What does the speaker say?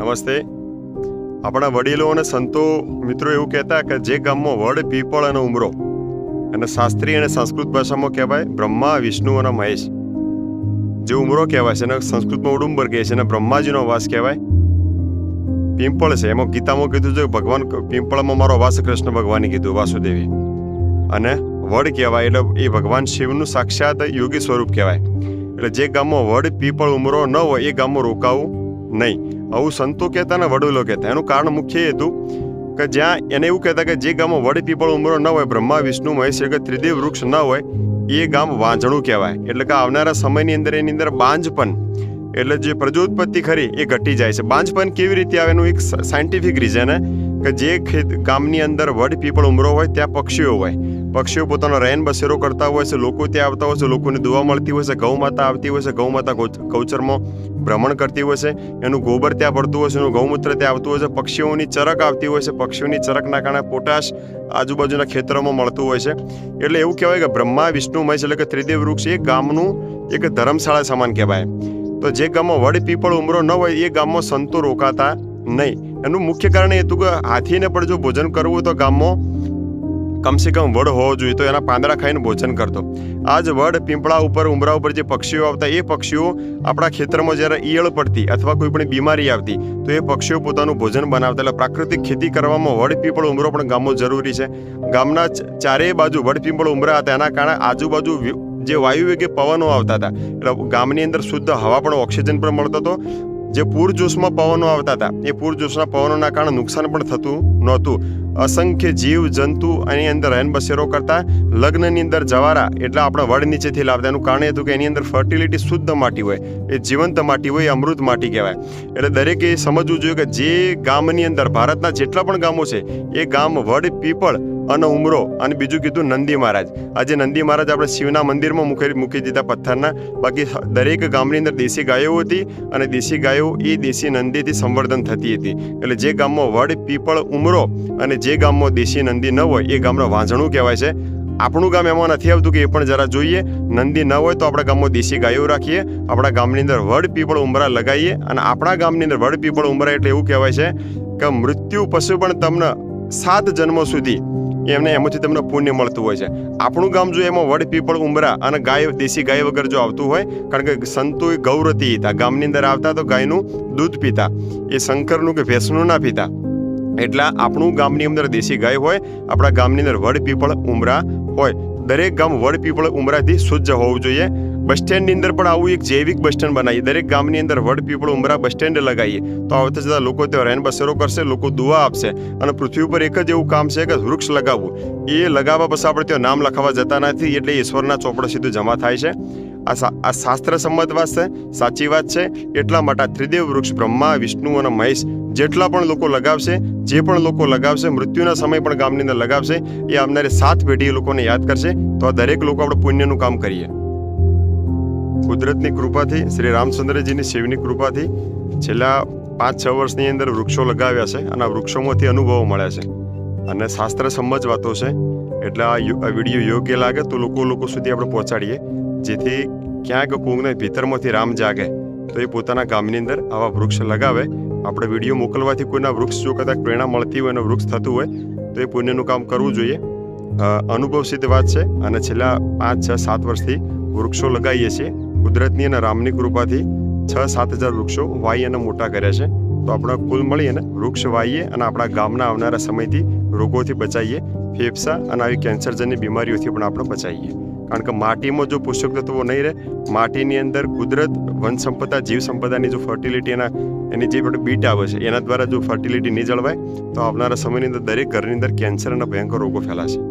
નમસ્તે. આપણા વડીલો અને સંતો મિત્રો એવું કહેતા કે જે ગામમાં વડ, પીપળ અને ઉમરો અને શાસ્ત્રીય અને સંસ્કૃત ભાષામાં કહેવાય બ્રહ્મા, વિષ્ણુ અને મહેશ. જે ઉમરો કહેવાય છે અને સંસ્કૃતમાં ઉડુંબર કહે છે અને બ્રહ્માજીનો વાસ કહેવાય. પિંપળ છે. એમાં ગીતામાં કીધું છે ભગવાન પિંપળમાં મારો વાસ કૃષ્ણ ભગવાને કીધું, વાસુદેવી. અને વડ કહેવાય એટલે એ ભગવાન શિવનું સાક્ષાત યોગી સ્વરૂપ કહેવાય. એટલે જે ગામમાં વડ, પીપળ, ઉમરો ન હોય, એ ગામમાં રોકાવું નહીં. આવું સંતો કહેતા ને વડીલો કહેતા. એનું કારણ મુખ્ય એ હતું કે જ્યાં એને એવું કહેતા કે જે ગામમાં વડ પીપળ ઉમરો ન હોય, બ્રહ્મા, વિષ્ણુ, મહેશ કે ત્રિદેવ, વૃક્ષ ન હોય, એ ગામ વાંઝણું કહેવાય. એટલે કે આવનારા સમયની અંદર એની અંદર બાંજપન એટલે જે પ્રજોત્પત્તિ ખરી એ ઘટી જાય છે. બાંજપન કેવી રીતે આવે એનું એક સાયન્ટિફિક રીઝન કે જે ખેત, ગામની અંદર વડ પીપળ ઉમરો હોય, ત્યાં પક્ષીઓ હોય. પક્ષીઓ પોતાનો રહેન બસેરો કરતા હોય છે, લોકો ત્યાં આવતા હોય છે, લોકોને દુવા મળતી હોય છે ગૌ માતા આવતી હોય છે ગૌ માતા ગૌચરમાં ભ્રમણ કરતી હોય છે, એનું ગોબર ત્યાં પડતું હોય છે, એનું ગૌમૂત્ર ત્યાં આવતું હોય છે, પક્ષીઓની ચરક આવતી હોય છે, પક્ષીઓની ચરકના કારણે પોટાશ આજુબાજુના ખેતરોમાં મળતું હોય છે. એટલે એવું કહેવાય કે બ્રહ્મા, વિષ્ણુ, મહેશ એટલે કે ત્રિદેવ વૃક્ષ એ ગામનું એક ધર્મશાળા સમાન કહેવાય. તો જે ગામમાં વડ પીપળ ઉમરો ન હોય, એ ગામમાં સંતો રોકાતા નહીં. એનું મુખ્ય કારણ એ હતું કે હાથીને પણ જો ભોજન કરવું હોય તો ગામમાં કમસે કમ વડ હોવો જોઈએ તો એના પાંદડા ખાઈને ભોજન કરતો. આ જ વડ પીંપળા ઉપર ઉમરા ઉપર જે પક્ષીઓ આવતા, એ પક્ષીઓ આપણા ખેતરમાં જ્યારે ઈયળ પડતી અથવા કોઈ પણ બીમારી આવતી, તો એ પક્ષીઓ પોતાનું ભોજન બનાવતા. એટલે પ્રાકૃતિક ખેતી કરવામાં વડ, પીપળ ઉમરો પણ ગામો જરૂરી છે. ગામના ચારેય બાજુ વડ, પીપળ ઉમરા હતા. એના કારણે આજુબાજુ જે વાયુવેગે પવનો આવતા હતા. એટલે ગામની અંદર શુદ્ધ હવા પણ ઓક્સિજન પણ મળતો હતો. જે પૂરજોશમાં પવનો આવતા હતા, એ પૂરજોશના પવનોના કારણે નુકસાન પણ થતું નહોતું. અસંખ્ય જીવ, જંતુ એની અંદર રહેન બસેરો કરતા લગ્નની અંદર જવારા એટલે આપણે વડ નીચેથી લાવતા એનું કારણ એ હતું કે એની અંદર ફર્ટિલિટી શુદ્ધ માટી હોય. એ જીવંત માટી હોય, એ અમૃત માટી કહેવાય. એટલે દરેકે સમજવું જોઈએ કે જે ગામની અંદર ભારતના જેટલા પણ ગામો છે, એ ગામ વડ, પીપળ અને ઉમરો અને બીજું કીધું નંદી મહારાજ. આજે નંદી મહારાજ આપણે શિવના મંદિરમાં મૂકી મૂકી દીધા પથ્થરના. બાકી દરેક ગામની અંદર દેશી ગાયો હતી અને દેશી ગાયો એ દેશી નંદીથી સંવર્ધન થતી હતી. એટલે જે ગામમાં વડ, પીપળ, ઉમરો અને જે ગામમાં દેશી નંદી ન હોય, એ ગામનું વાંઝણું કહેવાય છે. આપણું ગામ એમાં નથી આવતું કે એ પણ જરા જોઈએ. નંદી ન હોય તો આપણા ગામમાં દેશી ગાયો રાખીએ. આપણા ગામની અંદર વડ, પીપળ, ઉમરા લગાવીએ. અને આપણા ગામની અંદર વડ, પીપળ, ઉમરા એટલે એવું કહેવાય છે કે મૃત્યુ પશુ પણ તમને સાત જન્મો સુધી એમને એમાંથી તમને પુણ્ય મળતું હોય છે. આપણું ગામ જો એમાં વડ, પીપળ, ઉમરા અને ગાય, દેશી ગાય વગર જો આવતું હોય, કારણ કે સંતો એ ગૌરતી હતા. ગામની અંદર આવતા તો ગાયનું દૂધ પીતા. એ શંકરનું કે ભેંસનું ના પીતા. એટલે આપણું ગામની અંદર દેશી ગાય હોય, આપણા ગામની અંદર વડ, પીપળ, ઉમરા હોય. દરેક ગામ વડ, પીપળ, ઉમરાથી શુદ્ધ હોવું જોઈએ. બસ સ્ટેન્ડની અંદર પણ આવું એક જૈવિક બસ સ્ટેન્ડ બનાવીએ. દરેક ગામની અંદર વડ, પીપળ, ઉમરા બસ સ્ટેન્ડ લગાવીએ. તો આવતા જતા લોકો ત્યાં રહેન બસેરો કરશે, લોકો દુઆ આપશે અને પૃથ્વી ઉપર એક જ એવું કામ છે કે વૃક્ષ લગાવવું. એ લગાવવા પછી આપણે ત્યાં નામ લખાવવા જતા નથી, એટલે ઈશ્વરના ચોપડા સીધું જમા થાય છે. આ શાસ્ત્ર સંમત વાત છે, સાચી વાત છે. એટલા માટે ત્રિદેવ વૃક્ષ, બ્રહ્મા, વિષ્ણુ અને મહેશ જેટલા પણ લોકો લગાવશે, જે પણ લોકો લગાવશે, મૃત્યુના સમય પણ ગામની અંદર લગાવશે, એ આવનારી સાત પેઢી લોકોને યાદ કરશે. તો આ દરેક લોકો આપણે પુણ્યનું કામ કરીએ. કુદરતની કૃપાથી, શ્રી રામચંદ્રજીની શિવની કૃપાથી છેલ્લા પાંચ છ વર્ષની અંદર વૃક્ષો લગાવ્યા છે અને આ વૃક્ષોમાંથી અનુભવો મળ્યા છે. અને શાસ્ત્ર સમજવાતો વાતો છે, એટલે આ વીડિયો યોગ્ય લાગે તો લોકો લોકો સુધી આપણે પહોંચાડીએ. જેથી ક્યાંક કોકને ભીતરમાંથી રામ જાગે, તો એ પોતાના ગામની અંદર આવા વૃક્ષ લગાવે. આપણે વીડિયો મોકલવાથી કોઈના વૃક્ષ જો કદાચ પ્રેરણા મળતી હોય અને વૃક્ષ થતું હોય, તો એ પુણ્યનું કામ કરવું જોઈએ. અનુભવ સિદ્ધ વાત છે, અને છેલ્લા પાંચ છ સાત વર્ષથી વૃક્ષો લગાવીએ છીએ. કુદરતની અને રામની કૃપાથી છ સાત હજાર વૃક્ષો વાઈ અને મોટા કર્યા છે. તો આપણે કુલ મળી અને વૃક્ષ વાઈએ અને આપણા ગામના આવનારા સમયથી રોગોથી બચાવીએ ફેફસા અને આવી કેન્સરજન્ય બીમારીઓથી પણ આપણે બચાવીએ કારણ કે માટીમાં જો પોષક તત્વો નહીં રહે, માટીની અંદર કુદરત, વન સંપદા, જીવ સંપદાની જો ફર્ટિલિટી એના, એની જે બીટ આવે છે, એના દ્વારા જો ફર્ટિલિટી નહીં જળવાય, તો આવનારા સમયની અંદર દરેક ઘરની અંદર કેન્સર અને ભયંકર રોગો ફેલાશે.